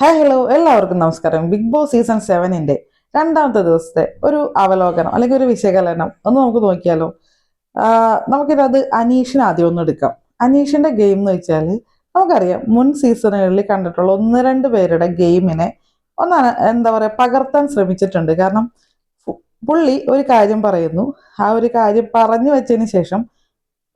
Hi hello എല്ലാവർക്കും നമസ്കാരം. Big Boss season സെവനിന്റെ രണ്ടാമത്തെ ദിവസത്തെ ഒരു അവലോകനം അല്ലെങ്കിൽ ഒരു വിശകലനം ഒന്ന് നമുക്ക് നോക്കിയാലോ? നമുക്കിതത് അനീഷിന് ആദ്യം ഒന്ന് എടുക്കാം. അനീഷിന്റെ ഗെയിം എന്ന് വെച്ചാൽ നമുക്കറിയാം മുൻ സീസണുകളിൽ കണ്ടിട്ടുള്ള ഒന്ന് രണ്ട് പേരുടെ ഗെയിമിനെ ഒന്ന് എന്താ പറയുക പകർത്താൻ ശ്രമിച്ചിട്ടുണ്ട്. കാരണം പുള്ളി ഒരു കാര്യം പറയുന്നു. ആ ഒരു കാര്യം പറഞ്ഞു വെച്ചതിന് ശേഷം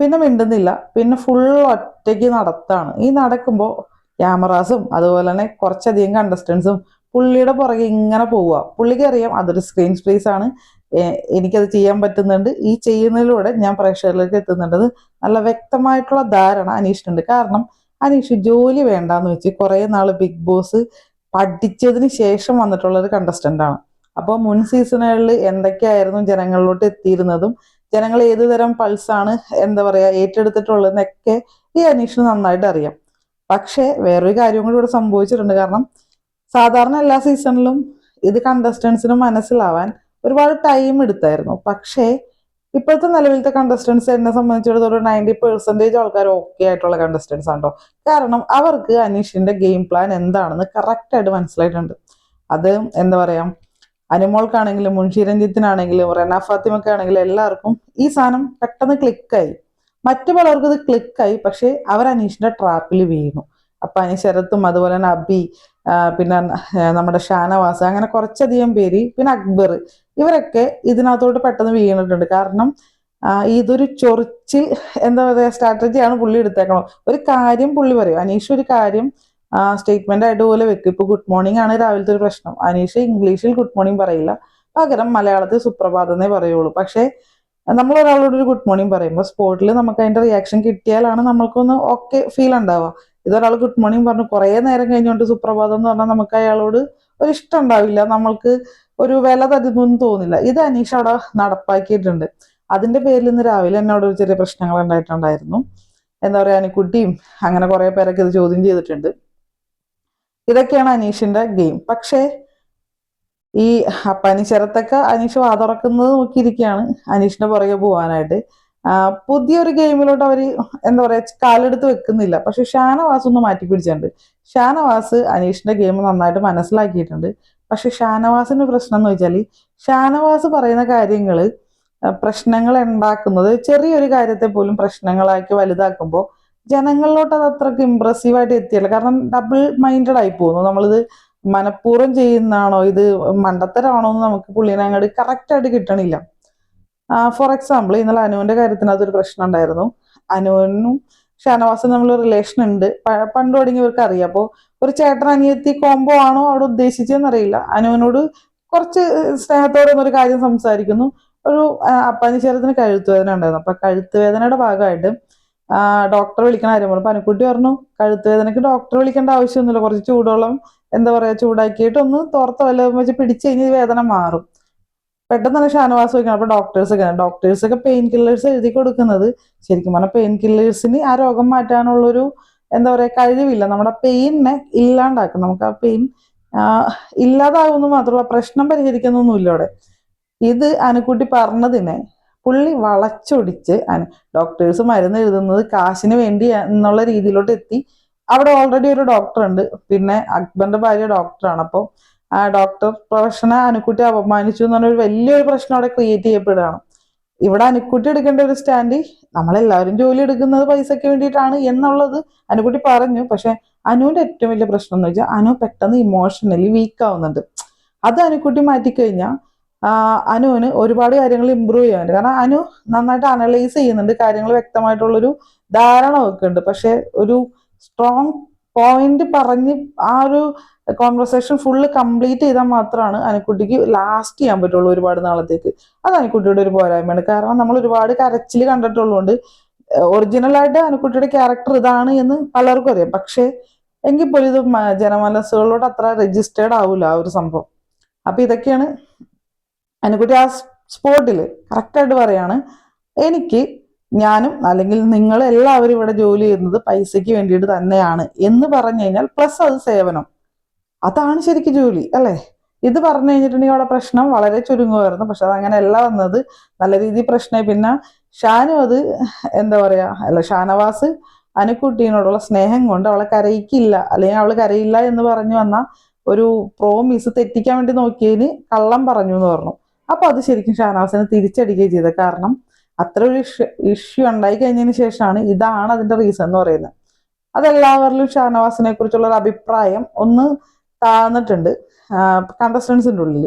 പിന്നെ മിണ്ടുന്നില്ല. പിന്നെ ഫുൾ ഒറ്റയ്ക്ക് നടത്താണ്. ഈ നടക്കുമ്പോൾ ക്യാമറാസും അതുപോലെ തന്നെ കുറച്ചധികം കണ്ടസ്റ്റൻസും പുള്ളിയുടെ പുറകെ ഇങ്ങനെ പോവുക. പുള്ളിക്ക് അറിയാം അതൊരു സ്ക്രീൻ സ്പേസ് ആണ്. എനിക്കത് ചെയ്യാൻ പറ്റുന്നുണ്ട്. ഈ ചെയ്യുന്നതിലൂടെ ഞാൻ പ്രേക്ഷകരിലേക്ക് എത്തുന്നുണ്ടത് നല്ല വ്യക്തമായിട്ടുള്ള ധാരണ അനീഷിനുണ്ട്. കാരണം അനീഷ് ജോലി വേണ്ടാന്ന് വെച്ച് കുറേ നാൾ ബിഗ് ബോസ് പഠിച്ചതിന് ശേഷം വന്നിട്ടുള്ള ഒരു കണ്ടസ്റ്റന്റ് ആണ്. അപ്പോൾ മുൻ സീസണുകളിൽ എന്തൊക്കെയായിരുന്നു ജനങ്ങളിലോട്ട് എത്തിയിരുന്നതും ജനങ്ങൾ ഏതുതരം പൾസാണ് എന്താ പറയുക ഏറ്റെടുത്തിട്ടുള്ളതെന്നൊക്കെ ഈ അനീഷിന് നന്നായിട്ട് അറിയാം. പക്ഷേ വേറൊരു കാര്യം കൂടി ഇവിടെ സംഭവിച്ചിട്ടുണ്ട്. കാരണം സാധാരണ എല്ലാ സീസണിലും ഇത് കണ്ടസ്റ്റൻസിന് മനസ്സിലാവാൻ ഒരുപാട് ടൈം എടുത്തായിരുന്നു. പക്ഷേ ഇപ്പോഴത്തെ നിലവിലത്തെ കണ്ടസ്റ്റൻസ് എന്നെ സംബന്ധിച്ചിടത്തോളം നയന്റി പെർസെന്റേജ് ആൾക്കാർ ഓക്കെ ആയിട്ടുള്ള കണ്ടസ്റ്റൻസ് ആണോ കാരണം അവർക്ക് അനീഷിന്റെ ഗെയിം പ്ലാൻ എന്താണെന്ന് കറക്റ്റായിട്ട് മനസ്സിലായിട്ടുണ്ട്. അത് എന്താ പറയാ അനുമോൾക്കാണെങ്കിലും മുൻഷി രഞ്ജിത്തിനാണെങ്കിലും റെന ഫാത്തിമക്കാണെങ്കിലും എല്ലാവർക്കും ഈ സാധനം പെട്ടെന്ന് ക്ലിക്കായി മറ്റു പലർക്കും ഇത് ക്ലിക്കായി പക്ഷേ അവർ അനീഷിന്റെ ട്രാപ്പിൽ വീണു. അപ്പൊ അനീഷ് ശരത്തും അതുപോലെ തന്നെ അബി പിന്നെ നമ്മുടെ ഷാനവാസ് അങ്ങനെ കുറച്ചധികം പേര് പിന്നെ അക്ബർ ഇവരൊക്കെ ഇതിനകത്തോട്ട് പെട്ടെന്ന് വീണിട്ടുണ്ട്. കാരണം ഇതൊരു ചൊറിച്ചിൽ എന്താ പറയുക സ്ട്രാറ്റജിയാണ് പുള്ളി എടുത്തേക്കണം ഒരു കാര്യം പുള്ളി പറയും അനീഷ് ഒരു കാര്യം സ്റ്റേറ്റ്മെന്റ് ആയിട്ട് പോലെ വെക്കും. ഇപ്പൊ ഗുഡ് മോർണിംഗ് ആണ് രാവിലത്തെ ഒരു പ്രശ്നം. അനീഷ് ഇംഗ്ലീഷിൽ ഗുഡ് മോർണിംഗ് പറയില്ല. പകരം മലയാളത്തിൽ സുപ്രഭാതന്നേ പറയുള്ളൂ. പക്ഷേ നമ്മൾ ഒരാളോട് ഒരു ഗുഡ് മോർണിംഗ് പറയുമ്പോൾ സ്പോട്ടിൽ നമുക്ക് അതിന്റെ റിയാക്ഷൻ കിട്ടിയാലാണ് നമ്മൾക്കൊന്ന് ഓക്കെ ഫീൽ ഉണ്ടാവുക. ഇതൊരാൾ ഗുഡ് മോർണിംഗ് പറഞ്ഞു കുറേ നേരം കഴിഞ്ഞുകൊണ്ട് സുപ്രഭാതം എന്ന് പറഞ്ഞാൽ നമുക്ക് അയാളോട് ഒരു ഇഷ്ടം ഉണ്ടാവില്ല. നമ്മൾക്ക് ഒരു വില തരുന്നൊന്നും തോന്നില്ല. ഇത് അനീഷ് അവിടെ നടപ്പാക്കിയിട്ടുണ്ട്. അതിന്റെ പേരിൽ ഇന്ന് രാവിലെ എന്നോട് ഒരു ചെറിയ പ്രശ്നങ്ങൾ ഉണ്ടായിട്ടുണ്ടായിരുന്നു. എന്താ പറയാ അനിക്കുട്ടിയും അങ്ങനെ കുറെ പേരൊക്കെ ഇത് ചോദ്യം ചെയ്തിട്ടുണ്ട്. ഇതൊക്കെയാണ് അനീഷിന്റെ ഗെയിം പക്ഷേ ഈ അപ്പാനി ശരത്തൊക്കെ അനീഷ് വാതുറക്കുന്നത് നോക്കിയിരിക്കുകയാണ് അനീഷിന്റെ പുറകെ പോവാനായിട്ട്. പുതിയൊരു ഗെയിമിലോട്ട് അവർ എന്താ പറയാ കാലെടുത്ത് വെക്കുന്നില്ല. പക്ഷെ ഷാനവാസ് ഒന്ന് മാറ്റി പിടിച്ചിട്ടുണ്ട്. ഷാനവാസ് അനീഷിന്റെ ഗെയിം നന്നായിട്ട് മനസ്സിലാക്കിയിട്ടുണ്ട്. പക്ഷെ ഷാനവാസിന്റെ പ്രശ്നം എന്ന് വെച്ചാൽ ഷാനവാസ് പറയുന്ന കാര്യങ്ങൾ ആ, പ്രശ്നങ്ങൾ ഉണ്ടാക്കുന്നത് ചെറിയൊരു കാര്യത്തെ പോലും പ്രശ്നങ്ങളാക്കി വലുതാക്കുമ്പോൾ ജനങ്ങളിലോട്ട് അത് അത്രയ്ക്ക് ഇമ്പ്രസീവായിട്ട് എത്തിയല്ല. കാരണം ഡബിൾ മൈൻഡഡ് ആയി പോകുന്നു. നമ്മളിത് മനഃപൂർവം ചെയ്യുന്നതാണോ? ഇത് മണ്ടത്തരാണോ എന്ന് നമുക്ക് പുള്ളിനെ അങ്ങോട്ട് കറക്റ്റ് ആയിട്ട് കിട്ടണില്ല. ഫോർ എക്സാമ്പിൾ ഇന്നലെ അനുവിന്റെ കാര്യത്തിന് അതൊരു പ്രശ്നം ഉണ്ടായിരുന്നു. അനുവിനും ഷാനവാസും തമ്മിൽ റിലേഷൻ ഉണ്ട്. പണ്ട് തുടങ്ങി ഇവർക്ക് അറിയാം. അപ്പോൾ ഒരു ചേട്ടൻ അനിയത്തി കോംബോ ആണോ അവിടെ ഉദ്ദേശിച്ചതെന്ന് അറിയില്ല. അനുവിനോട് കുറച്ച് സ്നേഹത്തോടെ ഒരു കാര്യം സംസാരിക്കുന്നു. ഒരു അപ്പാനിശ്വരത്തിന് കഴുത്ത് വേദന ഉണ്ടായിരുന്നു. അപ്പൊ കഴുത്തുവേദനയുടെ ഭാഗമായിട്ട് ഡോക്ടറെ വിളിക്കണ കാര്യം പറഞ്ഞു പനിക്കുട്ടി പറഞ്ഞു കഴുത്തുവേദനയ്ക്ക് ഡോക്ടറെ വിളിക്കേണ്ട ആവശ്യമൊന്നുമില്ല. കുറച്ച് ചൂടുവെള്ളം എന്താ പറയാ ചൂടാക്കിയിട്ട് ഒന്ന് തോർത്ത വല്ല വെച്ച് പിടിച്ചു കഴിഞ്ഞ് വേദന മാറും. പെട്ടെന്ന് തന്നെ ഷാനവാസ് വയ്ക്കണം അപ്പൊ ഡോക്ടേഴ്സ് ഒക്കെ ഡോക്ടേഴ്സ് ഒക്കെ പെയിൻ കില്ലേഴ്സ് എഴുതി കൊടുക്കുന്നത് ശരിക്കും പറഞ്ഞാൽ പെയിൻ കില്ലേഴ്സിന് ആ രോഗം മാറ്റാനുള്ളൊരു എന്താ പറയാ കഴിവില്ല. നമ്മുടെ പെയിനെ ഇല്ലാണ്ടാക്കും നമുക്ക് ആ പെയിൻ ഇല്ലാതാവുന്ന മാത്രമല്ല പ്രശ്നം പരിഹരിക്കുന്നൊന്നുമില്ല അവിടെ. ഇത് അനുക്കുട്ടി പറഞ്ഞതിനെ പുള്ളി വളച്ചൊടിച്ച് ഡോക്ടേഴ്സ് മരുന്ന് എഴുതുന്നത് കാശിന് വേണ്ടി എന്നുള്ള രീതിയിലോട്ട് എത്തി അവിടെ ഓൾറെഡി ഒരു ഡോക്ടർ ഉണ്ട്. പിന്നെ അക്ബറിന്റെ ഭാര്യ ഡോക്ടറാണ് അപ്പോൾ ആ ഡോക്ടർ പ്രൊഫഷനെ അനുക്കുട്ടി അപമാനിച്ചു എന്ന് പറഞ്ഞ ഒരു വലിയൊരു പ്രശ്നം അവിടെ ക്രിയേറ്റ് ചെയ്യപ്പെടുകയാണ്. ഇവിടെ അനുക്കുട്ടി എടുക്കേണ്ട ഒരു സ്റ്റാൻഡ് നമ്മളെല്ലാവരും ജോലി എടുക്കുന്നത് പൈസയ്ക്ക് വേണ്ടിയിട്ടാണ് എന്നുള്ളത് അനുക്കുട്ടി പറഞ്ഞു. പക്ഷെ അനുവിന്റെ ഏറ്റവും വലിയ പ്രശ്നം എന്ന് വെച്ചാൽ അനു പെട്ടെന്ന് ഇമോഷണലി വീക്ക് ആവുന്നുണ്ട്. അത് അനുക്കുട്ടി മാറ്റിക്കഴിഞ്ഞാൽ അനുവിന് ഒരുപാട് കാര്യങ്ങൾ ഇമ്പ്രൂവ് ചെയ്യാനുണ്ട് കാരണം അനു നന്നായിട്ട് അനലൈസ് ചെയ്യുന്നുണ്ട്. കാര്യങ്ങൾ വ്യക്തമായിട്ടുള്ളൊരു ധാരണ ഉണ്ട്. പക്ഷെ ഒരു സ്ട്രോങ് പോയിന്റ് പറഞ്ഞ് ആ ഒരു കോൺവെർസേഷൻ ഫുള്ള് കംപ്ലീറ്റ് ചെയ്താൽ മാത്രമാണ് അനുക്കുട്ടിക്ക് ലാസ്റ്റ് ചെയ്യാൻ പറ്റുള്ളൂ ഒരുപാട് നാളത്തേക്ക്. അത് അനുക്കുട്ടിയുടെ ഒരു പോരായ്മയാണ്. കാരണം നമ്മൾ ഒരുപാട് കരച്ചിൽ കണ്ടിട്ടുള്ളതുകൊണ്ട് ഒറിജിനലായിട്ട് അനുക്കുട്ടിയുടെ ക്യാരക്ടർ ഇതാണ് എന്ന് പലർക്കും അറിയാം. പക്ഷേ എങ്കിൽ പോലും ഇത് ജനമനസ്സുകളോട് അത്ര രജിസ്റ്റേർഡ് ആവില്ല ആ ഒരു സംഭവം. അപ്പൊ ഇതൊക്കെയാണ് അനുക്കുട്ടി ആ സ്പോട്ടിൽ കറക്റ്റായിട്ട് പറയാണ്. എനിക്ക് ഞാനും അല്ലെങ്കിൽ നിങ്ങൾ എല്ലാവരും ഇവിടെ ജോലി ചെയ്യുന്നത് പൈസയ്ക്ക് വേണ്ടിയിട്ട് തന്നെയാണ് എന്ന് പറഞ്ഞു കഴിഞ്ഞാൽ പ്ലസ് അത് സേവനം. അതാണ് ശരിക്കും ജോലി അല്ലേ? ഇത് പറഞ്ഞു കഴിഞ്ഞിട്ടുണ്ടെങ്കിൽ അവിടെ പ്രശ്നം വളരെ ചുരുങ്ങുമായിരുന്നു. പക്ഷെ അത് അങ്ങനെയല്ല വന്നത്. നല്ല രീതിയിൽ പ്രശ്നമായി. പിന്നെ ഷാനു അത് എന്താ പറയാ അല്ല ഷാനവാസ് അനുക്കുട്ടീനോടുള്ള സ്നേഹം കൊണ്ട് അവളെ കരയിക്കില്ല. അല്ലെങ്കിൽ അവൾ കരയില്ല എന്ന് പറഞ്ഞു വന്ന ഒരു പ്രോമിസ് തെറ്റിക്കാൻ വേണ്ടി നോക്കിയതിന് കള്ളം പറഞ്ഞു എന്ന് പറഞ്ഞു. അപ്പൊ അത് ശരിക്കും ഷാനവാസിനെ തിരിച്ചടിക്കുകയും ചെയ്തത് കാരണം അത്ര ഒരു ഇഷ്യൂ ഉണ്ടായി കഴിഞ്ഞതിന് ശേഷമാണ് ഇതാണ് അതിന്റെ റീസൺ എന്ന് പറയുന്നത്. അതെല്ലാവരിലും ഷാനവാസിനെ കുറിച്ചുള്ള ഒരു അഭിപ്രായം ഒന്ന് താഴ്ന്നിട്ടുണ്ട് കണ്ടസ്റ്റൻസിന്റെ ഉള്ളിൽ.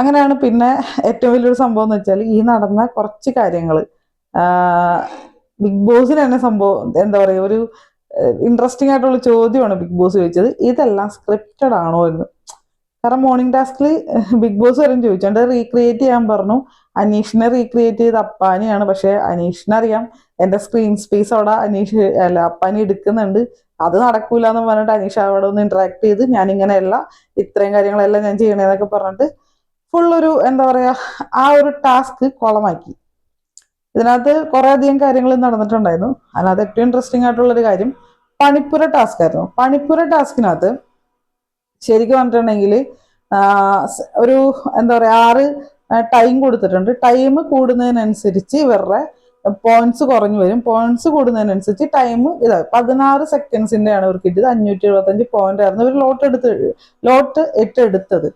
അങ്ങനെയാണ് പിന്നെ ഏറ്റവും വലിയൊരു സംഭവം എന്ന് വെച്ചാൽ ഈ നടന്ന കുറച്ച് കാര്യങ്ങൾ ബിഗ് ബോസിന് തന്നെ സംഭവം എന്താ പറയുക ഒരു ഇൻട്രസ്റ്റിംഗ് ആയിട്ടുള്ള ചോദ്യമാണ് ബിഗ് ബോസ് ചോദിച്ചത്. ഇതെല്ലാം സ്ക്രിപ്റ്റഡ് ആണോ എന്ന്. കാരണം മോർണിംഗ് ടാസ്കിൽ ബിഗ് ബോസ് വരും ചോദിച്ചോണ്ട് റീക്രിയേറ്റ് ചെയ്യാൻ പറഞ്ഞു. അനീഷിനെ റീക്രിയേറ്റ് ചെയ്ത് അപ്പാനിയാണ്. പക്ഷെ അനീഷിനറിയാം. എന്റെ സ്ക്രീൻ സ്പേസ് അവിടെ അനീഷ് അല്ല അപ്പാനി എടുക്കുന്നുണ്ട്. അത് നടക്കൂല എന്ന് പറഞ്ഞിട്ട് അനീഷ് അവിടെ ഒന്ന് ഇന്ററാക്ട് ചെയ്ത് ഞാൻ ഇങ്ങനെയല്ല ഇത്രയും കാര്യങ്ങളെല്ലാം ഞാൻ ചെയ്യണേന്നൊക്കെ പറഞ്ഞിട്ട് ഫുൾ ഒരു എന്താ പറയാ ആ ഒരു ടാസ്ക് കുളമാക്കി. ഇതിനകത്ത് കുറെ അധികം കാര്യങ്ങൾ നടന്നിട്ടുണ്ടായിരുന്നു. അതിനകത്ത് ഏറ്റവും ഇൻട്രസ്റ്റിംഗ് ആയിട്ടുള്ള ഒരു കാര്യം പണിപ്പുര ടാസ്ക് ആയിരുന്നു. പണിപ്പുര ടാസ്കിനകത്ത് ശരിക്കും പറഞ്ഞിട്ടുണ്ടെങ്കിൽ ഒരു എന്താ പറയുക ആറ് ടൈം കൊടുത്തിട്ടുണ്ട്. ടൈം കൂടുന്നതിനനുസരിച്ച് ഇവരുടെ പോയിന്റ്സ് കുറഞ്ഞു വരും. പോയിന്റ്സ് കൂടുന്നതിനനുസരിച്ച് ടൈം ഇതായി പതിനാറ് സെക്കൻഡ്സിന്റെ ആണ് ഇവർക്ക് കിട്ടിയത്. അഞ്ഞൂറ്റി എഴുപത്തഞ്ച് പോയിന്റ് ആയിരുന്നു ഇവർ ലോട്ട് എടുത്ത് ലോട്ട് എട്ട് എടുത്തത്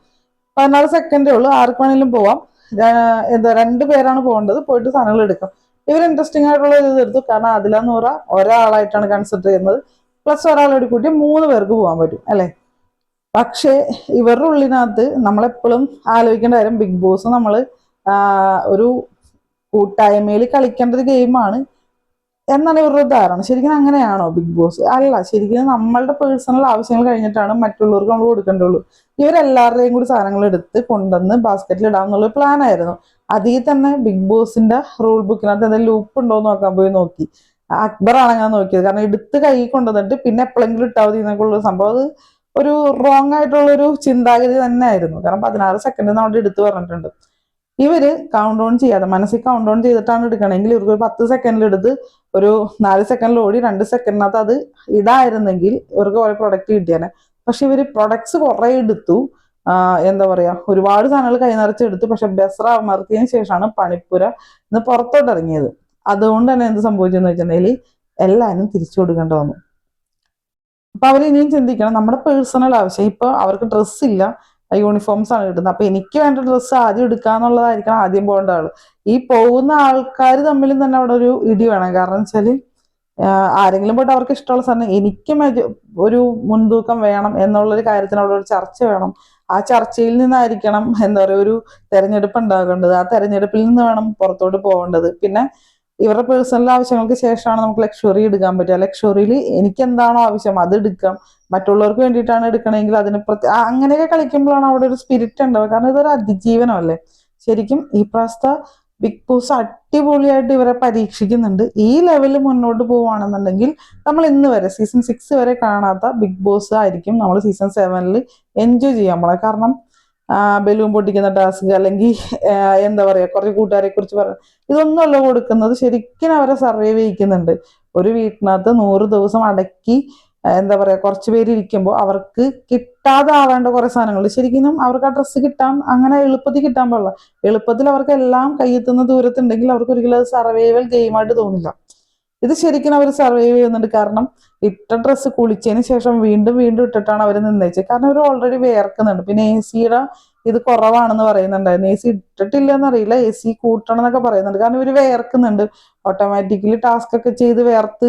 പതിനാറ് സെക്കൻഡേ ഉള്ളൂ. ആർക്ക് വേണമെങ്കിലും പോവാം. എന്താ രണ്ട് പേരാണ് പോകേണ്ടത്. പോയിട്ട് സാധനങ്ങൾ എടുക്കാം. ഇവർ ഇൻട്രസ്റ്റിംഗ് ആയിട്ടുള്ള ഇത് എടുത്തു. കാരണം അതിലെന്ന് പറ ഒരാളായിട്ടാണ് കൺസിഡർ ചെയ്യുന്നത്. പ്ലസ് ഒരാളോട് കൂട്ടി മൂന്ന് പേർക്ക് പോകാൻ പറ്റും. അല്ലെ? പക്ഷേ ഇവരുടെ ഉള്ളിനകത്ത് നമ്മളെപ്പോഴും ആലോചിക്കേണ്ട കാര്യം ബിഗ് ബോസ് നമ്മൾ ഒരു കൂട്ടായ്മയിൽ കളിക്കേണ്ട ഒരു ഗെയിമാണ് എന്നാണ് ഇവരുടെ ധാരണ. ശരിക്കും അങ്ങനെയാണോ ബിഗ് ബോസ്? അല്ല ശരിക്കും നമ്മളുടെ പേഴ്സണൽ ആവശ്യങ്ങൾ കഴിഞ്ഞിട്ടാണ് മറ്റുള്ളവർക്ക് നമ്മൾ കൊടുക്കേണ്ടുള്ളൂ ഇവരെല്ലാവരുടെയും കൂടി സാധനങ്ങൾ എടുത്ത് കൊണ്ടുവന്ന് ബാസ്ക്കറ്റിൽ ഇടാം എന്നുള്ള പ്ലാൻ ആയിരുന്നു. അതിൽ തന്നെ ബിഗ് ബോസിന്റെ റൂൾ ബുക്കിനകത്ത് എന്തെങ്കിലും ലൂപ്പ് ഉണ്ടോ എന്ന് നോക്കാൻ പോയി നോക്കി. അക്ബർ ആണ് അങ്ങനെ നോക്കിയത്. കാരണം എടുത്ത് കൈ കൊണ്ടുവന്നിട്ട് പിന്നെ എപ്പോഴെങ്കിലും ഇട്ടാവതി മതി എന്നൊക്കെ ഉള്ള സംഭവം. അത് ഒരു റോങ് ആയിട്ടുള്ള ഒരു ചിന്താഗതി തന്നെ ആയിരുന്നു കാരണം പതിനാറ് സെക്കൻഡ് നമ്മുടെ എടുത്ത് പറഞ്ഞിട്ടുണ്ട്. ഇവർ കൗണ്ട് ഓൺ ചെയ്യാതെ മനസ്സിൽ കൗണ്ട് ഓൺ ചെയ്തിട്ടാണ് എടുക്കണമെങ്കിൽ ഇവർക്ക് ഒരു പത്ത് സെക്കൻഡിൽ എടുത്ത് ഒരു നാല് സെക്കൻഡിൽ ഓടി രണ്ട് സെക്കൻഡിനകത്ത് അത് ഇടായിരുന്നെങ്കിൽ ഇവർക്ക് കുറെ പ്രൊഡക്റ്റ് കിട്ടിയാനെ. പക്ഷെ ഇവർ പ്രൊഡക്ട്സ് കുറെ എടുത്തു. എന്താ പറയാ ഒരുപാട് സാധനങ്ങൾ കൈ നിറച്ച് എടുത്തു. പക്ഷെ ബെസ്റ അമർത്തിയതിനു ശേഷമാണ് പണിപ്പുര ഇന്ന് പുറത്തോട്ട് ഇറങ്ങിയത്. അതുകൊണ്ട് തന്നെ എന്ത് സംഭവിച്ചെന്ന് വെച്ചിട്ടുണ്ടെങ്കിൽ എല്ലാവരും തിരിച്ചു കൊടുക്കേണ്ട വന്നു. അപ്പൊ അവർ ഇനിയും ചിന്തിക്കണം. നമ്മുടെ പേഴ്സണൽ ആവശ്യം. ഇപ്പൊ അവർക്ക് ഡ്രസ്സ് ഇല്ല. യൂണിഫോംസ് ആണ് കിട്ടുന്നത് അപ്പൊ എനിക്ക് വേണ്ട ഡ്രസ്സ് ആദ്യം എടുക്കാന്നുള്ളതായിരിക്കണം ആദ്യം പോകേണ്ട ആൾ. ഈ പോകുന്ന ആൾക്കാർ തമ്മിലും തന്നെ അവിടെ ഒരു ഇടി വേണം. കാരണം വെച്ചാൽ ആരെങ്കിലും പോയിട്ട് അവർക്ക് ഇഷ്ടമുള്ള സാധനം എനിക്ക് ഒരു മുൻതൂക്കം വേണം എന്നുള്ളൊരു കാര്യത്തിന് അവിടെ ഒരു ചർച്ച വേണം. ആ ചർച്ചയിൽ നിന്നായിരിക്കണം എന്താ പറയുക ഒരു തെരഞ്ഞെടുപ്പ് ഉണ്ടാകേണ്ടത്. ആ തെരഞ്ഞെടുപ്പിൽ നിന്ന് വേണം പുറത്തോട്ട് പോകേണ്ടത്. പിന്നെ ഇവരുടെ പേഴ്സണൽ ആവശ്യങ്ങൾക്ക് ശേഷമാണ് നമുക്ക് ലക്ഷറി എടുക്കാൻ പറ്റുക. ലക്ഷറിയിൽ എനിക്ക് എന്താണോ ആവശ്യം അത് എടുക്കാം. മറ്റുള്ളവർക്ക് വേണ്ടിയിട്ടാണ് എടുക്കണമെങ്കിൽ അതിന് പ്രത്യേക അങ്ങനെയൊക്കെ കളിക്കുമ്പോഴാണ് അവിടെ ഒരു സ്പിരിറ്റ് ഉണ്ടാവുക. കാരണം ഇതൊരു അതിജീവനമല്ലേ? ശരിക്കും ഈ പ്രാവശ്യത്തെ ബിഗ് ബോസ് അടിപൊളിയായിട്ട് ഇവരെ പരീക്ഷിക്കുന്നുണ്ട്. ഈ ലെവലിൽ മുന്നോട്ട് പോവുകയാണെന്നുണ്ടെങ്കിൽ നമ്മൾ ഇന്ന് വരെ സീസൺ സിക്സ് വരെ കാണാത്ത ബിഗ് ബോസ് ആയിരിക്കും നമ്മൾ സീസൺ സെവനിൽ എൻജോയ് ചെയ്യാൻ പോണത് കാരണം ബലൂൺ പൊട്ടിക്കുന്ന ടാസ്ക് അല്ലെങ്കിൽ എന്താ പറയാ കുറച്ച് കൂട്ടുകാരെ കുറിച്ച് പറ ഇതൊന്നുമല്ല കൊടുക്കുന്നത്. ശരിക്കും അവരെ സർവേ ചെയ്യിക്കുന്നുണ്ട്. ഒരു വീട്ടിനകത്ത് നൂറ് ദിവസം അടക്കി എന്താ പറയാ കുറച്ച് പേര് ഇരിക്കുമ്പോൾ അവർക്ക് കിട്ടാതെ ആവേണ്ട കുറെ സാധനങ്ങൾ. ശരിക്കും അവർക്ക് ആ ഡ്രസ്സ് കിട്ടാൻ അങ്ങനെ എളുപ്പത്തിൽ കിട്ടാൻ പാടില്ല. എളുപ്പത്തിൽ അവർക്ക് എല്ലാം കയ്യെത്തുന്ന ദൂരത്തുണ്ടെങ്കിൽ അവർക്ക് ഒരിക്കലും അത് സർവൈവൽ ഗെയിമായിട്ട് തോന്നില്ല. ഇത് ശരിക്കും അവർ സർവൈവ് ചെയ്യുന്നുണ്ട്. കാരണം ഇട്ട ഡ്രസ്സ് കുളിച്ചതിന് ശേഷം വീണ്ടും വീണ്ടും ഇട്ടിട്ടാണ് അവർ നിന്നേച്ചത്. കാരണം അവർ ഓൾറെഡി വേർക്കുന്നുണ്ട് പിന്നെ എ സിയുടെ ഇത് കുറവാണെന്ന് പറയുന്നുണ്ടായിരുന്നു. എ സി ഇട്ടിട്ടില്ല എന്നറിയില്ല എ സി കൂട്ടണം എന്നൊക്കെ പറയുന്നുണ്ട്. കാരണം ഇവർ വേർക്കുന്നുണ്ട് ഓട്ടോമാറ്റിക്കലി ടാസ്ക് ഒക്കെ ചെയ്ത് വേർത്ത്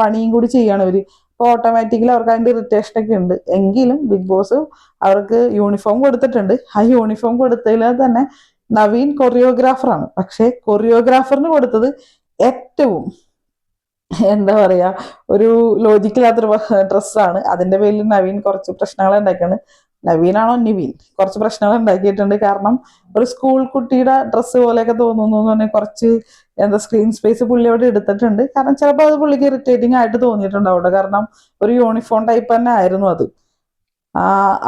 പണിയും കൂടി ചെയ്യാണ് ഇവർ. അപ്പോൾ ഓട്ടോമാറ്റിക്കലി അവർക്ക് അതിന്റെ ഇറിറ്റേഷൻ ഒക്കെ ഉണ്ട്. എങ്കിലും ബിഗ് ബോസ് അവർക്ക് യൂണിഫോം കൊടുത്തിട്ടുണ്ട്. ആ യൂണിഫോം കൊടുത്തതിൽ തന്നെ നവീൻ കൊറിയോഗ്രാഫറാണ് പക്ഷെ കൊറിയോഗ്രാഫറിന് കൊടുത്തത് ഏറ്റവും എന്താ പറയാ ഒരു ലോജിക്കില്ലാത്തൊരു ഡ്രസ്സാണ്. അതിന്റെ പേരിൽ നവീൻ കുറച്ച് പ്രശ്നങ്ങൾ ഉണ്ടാക്കിയാണ് നവീനാണോ നിവീൻ? കുറച്ച് പ്രശ്നങ്ങൾ ഉണ്ടാക്കിയിട്ടുണ്ട്. കാരണം ഒരു സ്കൂൾ കുട്ടിയുടെ ഡ്രസ്സ് പോലെയൊക്കെ തോന്നുന്നു പറഞ്ഞാൽ കുറച്ച് എന്താ സ്ക്രീൻ സ്പേസ് പുള്ളി അവിടെ എടുത്തിട്ടുണ്ട്. കാരണം ചിലപ്പോൾ അത് പുള്ളിക്ക് ഇറിറ്റേറ്റിംഗ് ആയിട്ട് തോന്നിയിട്ടുണ്ടാവും അവിടെ. കാരണം ഒരു യൂണിഫോം ടൈപ്പ് തന്നെ ആയിരുന്നു അത്.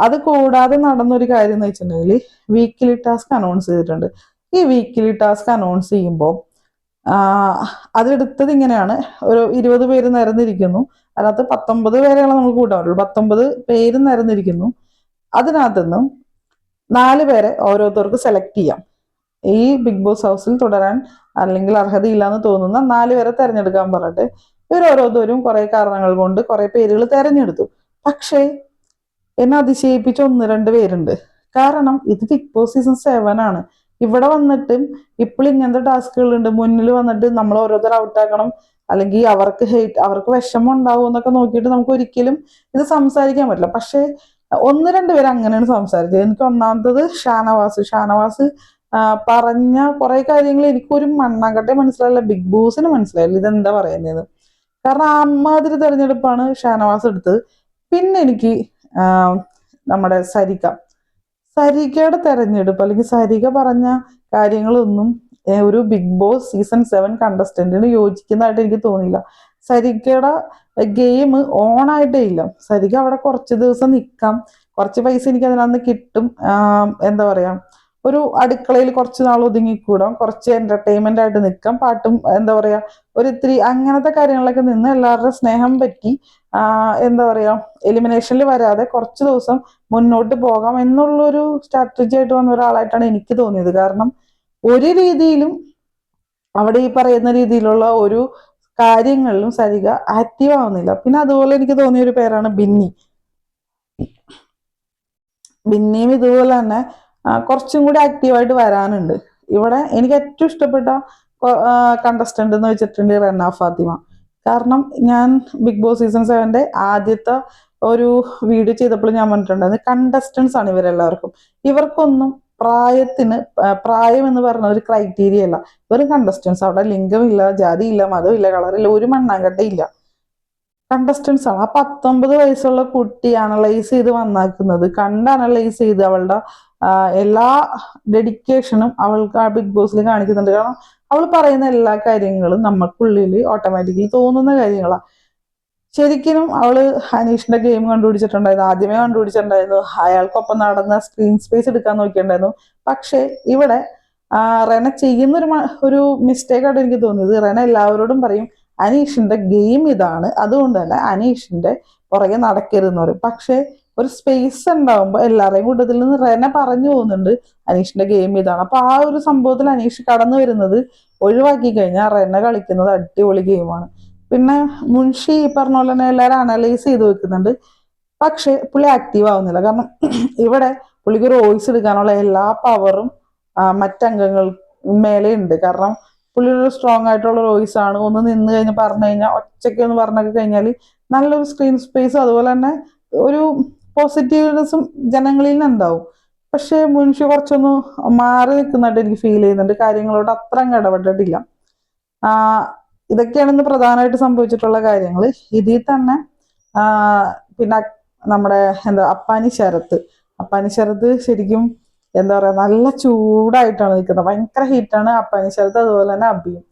അത് കൂടാതെ നടന്നൊരു കാര്യം എന്ന് വെച്ചിട്ടുണ്ടെങ്കിൽ വീക്കിലി ടാസ്ക് അനൗൺസ് ചെയ്തിട്ടുണ്ട്. ഈ വീക്കിലി ടാസ്ക് അനൗൺസ് ചെയ്യുമ്പോൾ അതെടുത്തത് ഇങ്ങനെയാണ്. ഒരു ഇരുപത് പേര് നിരന്നിരിക്കുന്നു. അതിനകത്ത് പത്തൊമ്പത് പേരെയാണ് നമുക്ക് കൂട്ടാൻ പത്തൊമ്പത് പേര് നിരന്നിരിക്കുന്നു. അതിനകത്തു നിന്നും നാല് പേരെ ഓരോരുത്തർക്ക് സെലക്ട് ചെയ്യാം. ഈ ബിഗ് ബോസ് ഹൗസിൽ തുടരാൻ അല്ലെങ്കിൽ അർഹതയില്ലാന്ന് തോന്നുന്ന നാല് പേരെ തെരഞ്ഞെടുക്കാൻ പറഞ്ഞിട്ട് ഇവർ ഓരോരുത്തരും കുറെ കാരണങ്ങൾ കൊണ്ട് കുറെ പേരുകൾ തിരഞ്ഞെടുത്തു. പക്ഷേ എന്നെ അതിശയിപ്പിച്ച ഒന്ന് രണ്ട് പേരുണ്ട്. കാരണം ഇത് ബിഗ് ബോസ് സീസൺ സെവൻ ആണ്. ഇവിടെ വന്നിട്ട് ഇപ്പോൾ ഇങ്ങനത്തെ ടാസ്കുകളുണ്ട്. മുന്നിൽ വന്നിട്ട് നമ്മൾ ഓരോരുത്തർ ഔട്ടാക്കണം അല്ലെങ്കിൽ അവർക്ക് ഹെയ്റ്റ് അവർക്ക് വിഷമം ഉണ്ടാവും എന്നൊക്കെ നോക്കിയിട്ട് നമുക്ക് ഒരിക്കലും ഇത് സംസാരിക്കാൻ പറ്റില്ല. പക്ഷേ ഒന്ന് രണ്ട് അങ്ങനെയാണ് സംസാരിച്ചത്. എനിക്ക് ഒന്നാമത്തത് ഷാനവാസ്. ഷാനവാസ് പറഞ്ഞ കുറെ കാര്യങ്ങൾ എനിക്കൊരു മണ്ണാങ്കട്ടെ മനസ്സിലായില്ല. ബിഗ് ബോസിന് മനസ്സിലായില്ല. ഇതെന്താ പറയുന്നത് കാരണം അമ്മാതിരി തെരഞ്ഞെടുപ്പാണ് ഷാനവാസ് എടുത്തത്. പിന്നെ എനിക്ക് നമ്മുടെ സരിക. സരികയുടെ തെരഞ്ഞെടുപ്പ് അല്ലെങ്കിൽ സരിക പറഞ്ഞ കാര്യങ്ങളൊന്നും ഒരു ബിഗ് ബോസ് സീസൺ സെവൻ കണ്ടസ്റ്റന്റിന് യോജിക്കുന്നതായിട്ട് എനിക്ക് തോന്നിയില്ല. സരികയുടെ ഗെയിം ഓൺ ആയിട്ടേ ഇല്ല. സരിക അവിടെ കുറച്ച് ദിവസം നിൽക്കാം കുറച്ച് പൈസ എനിക്ക് അതിനകത്ത് കിട്ടും. എന്താ പറയാ ഒരു അടുക്കളയിൽ കുറച്ച് നാൾ ഒതുങ്ങിക്കൂടാം. കുറച്ച് എന്റർടൈൻമെന്റ് ആയിട്ട് നിൽക്കാം. പാട്ടും എന്താ പറയാ ഒരു ഇത്തിരി അങ്ങനത്തെ കാര്യങ്ങളിലൊക്കെ നിന്ന് എല്ലാവരുടെ സ്നേഹം പറ്റി എന്താ പറയാ എലിമിനേഷനിൽ വരാതെ കുറച്ച് ദിവസം മുന്നോട്ട് പോകാം എന്നുള്ളൊരു സ്ട്രാറ്റജി ആയിട്ട് വന്ന ഒരാളായിട്ടാണ് എനിക്ക് തോന്നിയത്. കാരണം ഒരു രീതിയിലും അവിടെ ഈ പറയുന്ന രീതിയിലുള്ള ഒരു കാര്യങ്ങളിലും സരിക ആക്റ്റീവ് ആവുന്നില്ല. പിന്നെ അതുപോലെ എനിക്ക് തോന്നിയ ഒരു പേരാണ് ബിന്നി. ബിന്നിയും ഇതുപോലെ തന്നെ കുറച്ചും കൂടി ആക്റ്റീവായിട്ട് വരാനുണ്ട്. ഇവിടെ എനിക്ക് ഏറ്റവും ഇഷ്ടപ്പെട്ട കണ്ടസ്റ്റന്റ് എന്ന് വെച്ചിട്ടുണ്ട് റെന ഫാത്തിമ. കാരണം ഞാൻ ബിഗ് ബോസ് സീസൺ സെവന്റെ ആദ്യത്തെ ഒരു വീഡിയോ ചെയ്തപ്പോൾ ഞാൻ പറഞ്ഞിട്ടുണ്ടായിരുന്നു കണ്ടസ്റ്റൻസ് ആണ് ഇവരെല്ലാവർക്കും. ഇവർക്കൊന്നും പ്രായത്തിന് പ്രായം എന്ന് പറഞ്ഞ ഒരു ക്രൈറ്റീരിയ അല്ല. വെറും കണ്ടസ്റ്റൻസ് അവിടെ ലിംഗമില്ല ജാതിയില്ല മതമില്ല കളറില്ല ഒരു മണ്ണാങ്കട്ടയില്ല. കണ്ടസ്റ്റൻസ് ആണ്. ആ പത്തൊമ്പത് വയസ്സുള്ള കുട്ടി അനലൈസ് ചെയ്ത് വന്നാക്കുന്നത്. കണ്ട് അനലൈസ് ചെയ്ത് അവളുടെ എല്ലാ ഡെഡിക്കേഷനും അവൾക്ക് ആ ബിഗ് ബോസിൽ കാണിക്കുന്നുണ്ട്. കാരണം അവൾ പറയുന്ന എല്ലാ കാര്യങ്ങളും നമുക്കുള്ളിൽ ഓട്ടോമാറ്റിക്കലി തോന്നുന്ന കാര്യങ്ങളാണ് ശരിക്കും അവൾ ഹനീഷിന്റെ ഗെയിം കണ്ടുപിടിച്ചിട്ടുണ്ടായിരുന്നു. ആദ്യമേ കണ്ടുപിടിച്ചിട്ടുണ്ടായിരുന്നു. അയാൾക്കൊപ്പം നടന്ന സ്ക്രീൻ സ്പേസ് എടുക്കാൻ നോക്കിയിട്ടുണ്ടായിരുന്നു. പക്ഷേ ഇവിടെ റെന ചെയ്യുന്ന ഒരു ഒരു എനിക്ക് തോന്നിയത്. റെന എല്ലാവരോടും പറയും അനീഷിന്റെ ഗെയിം ഇതാണ്. അതുകൊണ്ട് തന്നെ അനീഷിന്റെ പുറകെ നടക്കരുതെന്ന് പറയും. പക്ഷെ ഒരു സ്പേസ് ഉണ്ടാവുമ്പോൾ എല്ലാവരെയും കൂട്ടത്തിൽ നിന്ന് റെന പറഞ്ഞു പോകുന്നുണ്ട് അനീഷിന്റെ ഗെയിം ഇതാണ്. അപ്പൊ ആ ഒരു സംഭവത്തിൽ അനീഷ് കടന്നു വരുന്നത് ഒഴിവാക്കി കഴിഞ്ഞാൽ റെന കളിക്കുന്നത് അടിപൊളി ഗെയിമാണ് പിന്നെ മുൻഷി ഈ പറഞ്ഞ പോലെ തന്നെ എല്ലാവരും അനലൈസ് ചെയ്ത് വെക്കുന്നുണ്ട്. പക്ഷെ പുള്ളി ആക്റ്റീവ് ആവുന്നില്ല. കാരണം ഇവിടെ പുള്ളിക്ക് വോയിസ് എടുക്കാനുള്ള എല്ലാ പവറും മറ്റംഗങ്ങൾ മേലെ ഉണ്ട്. കാരണം പുള്ളി സ്ട്രോങ് ആയിട്ടുള്ള വോയിസ് ആണ്. ഒന്ന് നിന്ന് കഴിഞ്ഞ് പറഞ്ഞു കഴിഞ്ഞാൽ ഒറ്റയ്ക്ക് ഒന്ന് പറഞ്ഞൊക്കെ കഴിഞ്ഞാൽ നല്ലൊരു സ്ക്രീൻ സ്പേസ് അതുപോലെ തന്നെ ഒരു പോസിറ്റീവ്നെസ്സും ജനങ്ങളിൽ നിന്ന് ഉണ്ടാവും. പക്ഷേ മുൻഷി കുറച്ചൊന്ന് മാറി നിൽക്കുന്നതായിട്ട് എനിക്ക് ഫീൽ ചെയ്യുന്നുണ്ട്. കാര്യങ്ങളോട് അത്ര അങ്ങ് ഇടപെട്ടിട്ടില്ല. ഇതൊക്കെയാണ് ഇന്ന് പ്രധാനമായിട്ട് സംഭവിച്ചിട്ടുള്ള കാര്യങ്ങൾ. ഇതിൽ തന്നെ പിന്നെ നമ്മുടെ എന്താ അപ്പാനി ശരത്ത് അപ്പാനി ശരത്ത് ശരിക്കും എന്താ പറയാ നല്ല ചൂടായിട്ടാണ് നിൽക്കുന്നത്. ഭയങ്കര ഹീറ്റാണ് അപ്പാനി ശരത്ത് അതുപോലെ തന്നെ അബിയും.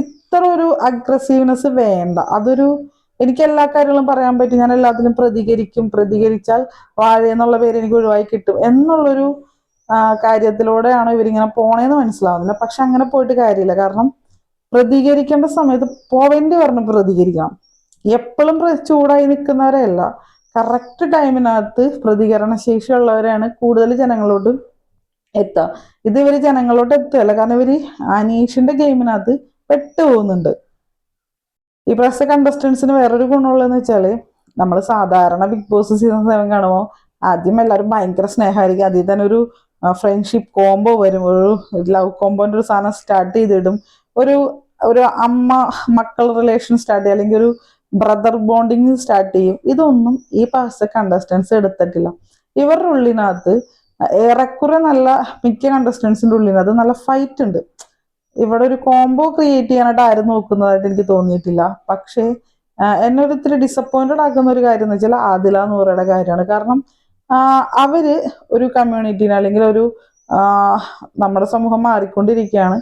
ഇത്ര ഒരു അഗ്രസീവ്നെസ് വേണ്ട. അതൊരു എനിക്ക് എല്ലാ കാര്യങ്ങളും പറയാൻ പറ്റും. ഞാൻ എല്ലാത്തിനും പ്രതികരിക്കും. പ്രതികരിച്ചാൽ വാഴ എന്നുള്ള പേര് എനിക്ക് ഒഴിവായി കിട്ടും. എന്നുള്ളൊരു കാര്യത്തിലൂടെയാണ് ഇവരിങ്ങനെ പോണേന്ന് മനസ്സിലാവുന്നില്ല. പക്ഷെ അങ്ങനെ പോയിട്ട് കാര്യമില്ല. കാരണം പ്രതികരിക്കേണ്ട സമയത്ത് പോവേണ്ടി പറഞ്ഞ് പ്രതികരിക്കണം. എപ്പോഴും ചൂടായി നിൽക്കുന്നവരെയല്ല കറക്റ്റ് ടൈമിനകത്ത് പ്രതികരണ ശേഷിയുള്ളവരെയാണ് കൂടുതൽ ജനങ്ങളോട് എത്തുക. ഇത് ഇവർ ജനങ്ങളോട് എത്തുകയല്ല. കാരണം ഇവർ അനീഷിന്റെ ഗെയിമിനകത്ത് പെട്ടുപോകുന്നുണ്ട്. ഈ പ്രാവശ്യത്തെ കണ്ടസ്റ്റൻസിന് വേറൊരു ഗുണമുള്ളതെന്ന് വെച്ചാൽ നമ്മൾ സാധാരണ ബിഗ് ബോസ് സീസൺ സെവൻ കാണുമ്പോൾ ആദ്യം എല്ലാവരും ഭയങ്കര സ്നേഹമായിരിക്കും അതിൽ തന്നെ ഒരു ഫ്രണ്ട്ഷിപ്പ് കോംബോ വരും. ഒരു ലവ് കോംബോന്റെ ഒരു സാധനം സ്റ്റാർട്ട് ചെയ്തിടും. ഒരു ഒരു അമ്മ മക്കൾ റിലേഷൻ സ്റ്റാർട്ട് ചെയ്യും. അല്ലെങ്കിൽ ഒരു ബ്രദർ ബോണ്ടിങ് സ്റ്റാർട്ട് ചെയ്യും. ഇതൊന്നും ഈ പാസ കണ്ടസ്റ്റൻസ് എടുത്തിട്ടില്ല. ഇവരുടെ ഉള്ളിനകത്ത് ഏറെക്കുറെ നല്ല മിക്ക കണ്ടസ്റ്റൻസിന്റെ ഉള്ളിനകത്ത് നല്ല ഫൈറ്റ് ഉണ്ട്. ഇവിടെ ഒരു കോംബോ ക്രിയേറ്റ് ചെയ്യാനായിട്ട് ആരും നോക്കുന്നതായിട്ട് എനിക്ക് തോന്നിയിട്ടില്ല. പക്ഷേ എന്നെ ഒരു ഇത്തിരി ഡിസപ്പോയിന്റഡ് ആക്കുന്ന ഒരു കാര്യം എന്ന് വെച്ചാൽ ആദില നൂറയുടെ കാര്യമാണ്. കാരണം അവർ ഒരു കമ്മ്യൂണിറ്റീനെ അല്ലെങ്കിൽ ഒരു നമ്മുടെ സമൂഹം മാറിക്കൊണ്ടിരിക്കുകയാണ്.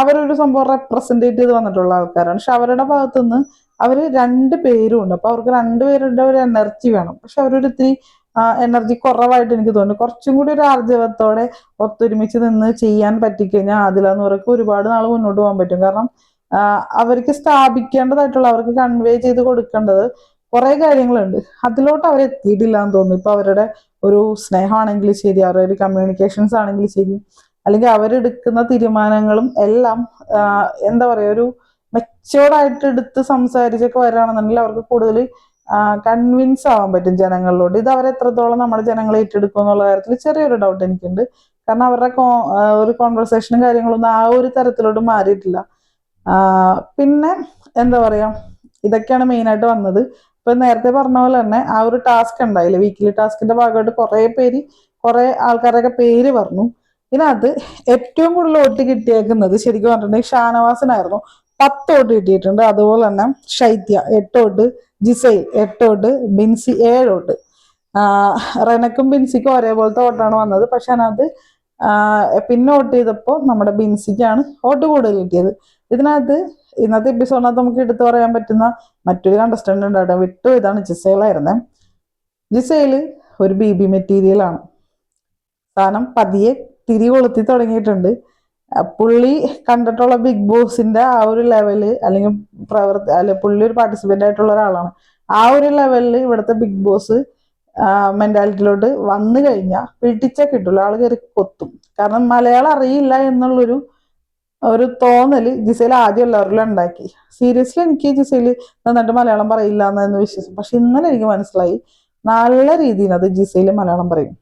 അവരൊരു സംഭവം റെപ്രസെന്റേറ്റ് ചെയ്ത് വന്നിട്ടുള്ള ആൾക്കാരാണ്. പക്ഷെ അവരുടെ ഭാഗത്തുനിന്ന് അവർ രണ്ട് പേരും ഉണ്ട്. അപ്പൊ അവർക്ക് രണ്ടുപേരുടെ ഒരു എനർജി വേണം. പക്ഷെ അവരൊരു ഇത്തിരി എനർജി കുറവായിട്ട് എനിക്ക് തോന്നുന്നു. കുറച്ചും കൂടി ഒരു ആർജവത്തോടെ ഒത്തൊരുമിച്ച് നിന്ന് ചെയ്യാൻ പറ്റിക്കഴിഞ്ഞാൽ പറയുമ്പോൾ ഒരുപാട് നാൾ മുന്നോട്ട് പോകാൻ പറ്റും. കാരണം അവർക്ക് സ്ഥാപിക്കേണ്ടതായിട്ടുള്ള അവർക്ക് കൺവേ ചെയ്ത് കൊടുക്കേണ്ടത് കുറെ കാര്യങ്ങളുണ്ട്. അതിലോട്ട് അവർ എത്തിയിട്ടില്ല എന്ന് തോന്നുന്നു. ഇപ്പൊ അവരുടെ ഒരു സ്നേഹമാണെങ്കിലും ശരി അവരുടെ ഒരു കമ്മ്യൂണിക്കേഷൻസ് ആണെങ്കിലും ശരി അല്ലെങ്കിൽ അവരെടുക്കുന്ന തീരുമാനങ്ങളും എല്ലാം എന്താ പറയാ ഒരു മെച്ചോർഡായിട്ട് എടുത്ത് സംസാരിച്ചൊക്കെ വരികയാണെന്നുണ്ടെങ്കിൽ അവർക്ക് കൂടുതൽ കൺവിൻസ് ആവാൻ പറ്റും ജനങ്ങളിലോട്ട് ഇത് അവരെത്രത്തോളം നമ്മുടെ ജനങ്ങളെ ഏറ്റെടുക്കും എന്നുള്ള കാര്യത്തിൽ ചെറിയൊരു ഡൗട്ട് എനിക്കുണ്ട്. കാരണം അവരുടെ ഒരു കോൺവെർസേഷനും കാര്യങ്ങളൊന്നും ആ ഒരു തരത്തിലോട്ട് മാറിയിട്ടില്ല. പിന്നെ എന്താ പറയാ ഇതൊക്കെയാണ് മെയിനായിട്ട് വന്നത്. ഇപ്പൊ നേരത്തെ പറഞ്ഞ പോലെ തന്നെ ആ ഒരു ടാസ്ക് ഉണ്ടായില്ല വീക്കിലി ടാസ്കിന്റെ ഭാഗമായിട്ട് കുറെ പേര് കുറെ ആൾക്കാരൊക്കെ പേര് പറഞ്ഞു. ഇതിനകത്ത് ഏറ്റവും കൂടുതൽ വോട്ട് കിട്ടിയേക്കുന്നത് ശരിക്കും പറഞ്ഞിട്ടുണ്ടെങ്കിൽ ഷാനവാസിനായിരുന്നു. പത്ത് വോട്ട് കിട്ടിയിട്ടുണ്ട്. അതുപോലെ തന്നെ ശൈത്യ എട്ട് വോട്ട്. ജിസൈൽ എട്ട് വോട്ട് ബിൻസി ഏഴ് വോട്ട് റെനക്കും ബിൻസിക്കും ഒരേപോലത്തെ വോട്ടാണ് വന്നത്. പക്ഷെ അതിനകത്ത് പിന്നെ വോട്ട് ചെയ്തപ്പോൾ നമ്മുടെ ബിൻസിക്കാണ് വോട്ട് കൂടുതൽ കിട്ടിയത്. ഇതിനകത്ത് ഇന്നത്തെ എപ്പിസോഡിനകത്ത് നമുക്ക് എടുത്തു പറയാൻ പറ്റുന്ന മറ്റൊരു കണ്ടസ്റ്റന്റ് ഉണ്ടായിട്ട് വിട്ടു ഇതാണ് ജിസൈലായിരുന്നേ. ജിസയിൽ ഒരു ബി ബി മെറ്റീരിയലാണ്. സാധനം പതിയെ തിരി കൊളുത്തി തുടങ്ങിയിട്ടുണ്ട്. പുള്ളി കണ്ടിട്ടുള്ള ബിഗ് ബോസിന്റെ ആ ഒരു ലെവൽ അല്ലെങ്കിൽ പ്രവർത്തി അല്ലെ പുള്ളി ഒരു പാർട്ടിസിപ്പന്റ് ആയിട്ടുള്ള ഒരാളാണ്. ആ ഒരു ലെവലിൽ ഇവിടുത്തെ ബിഗ് ബോസ് മെന്റാലിറ്റിയിലോട്ട് വന്നു കഴിഞ്ഞാൽ പിടിച്ച കിട്ടില്ല ആൾ കയറി കൊത്തും. കാരണം മലയാളം അറിയില്ല എന്നുള്ളൊരു ഒരു തോന്നൽ ജിസയിൽ ആദ്യം എല്ലാവരിലും ഉണ്ടാക്കി. സീരിയസ്ലി എനിക്ക് ജിസയിൽ നന്നായിട്ട് മലയാളം പറയില്ല എന്ന് വിശ്വസിച്ചു പക്ഷെ ഇന്നലെ എനിക്ക് മനസ്സിലായി നല്ല രീതിയിൽ അത് ജിസയിൽ മലയാളം പറയും.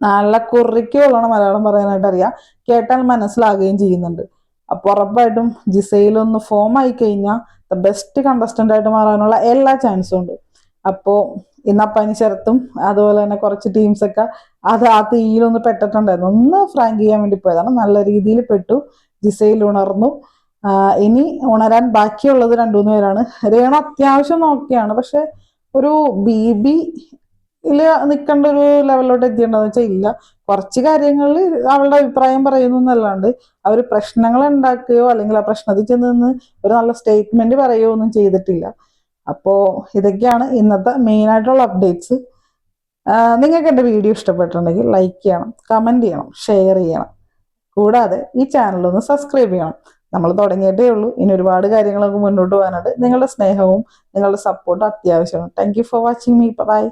നല്ല കുറിക്ക് കൊള്ളണം മലയാളം പറയാനായിട്ട് അറിയാം കേട്ടാൽ മനസ്സിലാകുകയും ചെയ്യുന്നുണ്ട്. അപ്പൊ ഉറപ്പായിട്ടും ജിസയിലൊന്ന് ഫോം ആയി കഴിഞ്ഞാൽ ബെസ്റ്റ് കണ്ടസ്റ്റന്റ് ആയിട്ട് മാറാനുള്ള എല്ലാ ചാൻസും ഉണ്ട്. അപ്പോ ഇന്ന് അപ്പനി ശരത്തും അതുപോലെ തന്നെ കുറച്ച് ടീംസ് ഒക്കെ അത് ആ തീയിലൊന്ന് പെട്ടിട്ടുണ്ടായിരുന്നു. ഒന്ന് ഫ്രാങ്ക് ചെയ്യാൻ വേണ്ടി പോയതാണ്. നല്ല രീതിയിൽ പെട്ടു. ജിസയിൽ ഉണർന്നു. ഇനി ഉണരാൻ ബാക്കിയുള്ളത് രണ്ടു മൂന്ന് പേരാണ്. രേണ അത്യാവശ്യം നോക്കിയാണ്. പക്ഷെ ഒരു ബി ബി ഇതിൽ നിൽക്കേണ്ട ഒരു ലെവലിലോട്ട് എത്തിയിട്ടുണ്ടെന്ന് വെച്ചാൽ ഇല്ല. കുറച്ച് കാര്യങ്ങളിൽ അവളുടെ അഭിപ്രായം പറയുന്നു എന്നല്ലാണ്ട് അവർ പ്രശ്നങ്ങൾ ഉണ്ടാക്കുകയോ അല്ലെങ്കിൽ ആ പ്രശ്നത്തിൽ ചെന്ന് നിന്ന് ഒരു നല്ല സ്റ്റേറ്റ്മെന്റ് പറയുകയോ ഒന്നും ചെയ്തിട്ടില്ല. അപ്പോൾ ഇതൊക്കെയാണ് ഇന്നത്തെ മെയിൻ ആയിട്ടുള്ള അപ്ഡേറ്റ്സ് നിങ്ങൾക്ക് എന്റെ വീഡിയോ ഇഷ്ടപ്പെട്ടിട്ടുണ്ടെങ്കിൽ ലൈക്ക് ചെയ്യണം കമന്റ് ചെയ്യണം ഷെയർ ചെയ്യണം. കൂടാതെ ഈ ചാനൽ ഒന്ന് സബ്സ്ക്രൈബ് ചെയ്യണം. നമ്മൾ തുടങ്ങിയിട്ടേ ഉള്ളൂ. ഇനി ഒരുപാട് കാര്യങ്ങളൊക്കെ മുന്നോട്ട് പോകാനുണ്ട്. നിങ്ങളുടെ സ്നേഹവും നിങ്ങളുടെ സപ്പോർട്ടും അത്യാവശ്യമാണ്. Thank you for watching me bye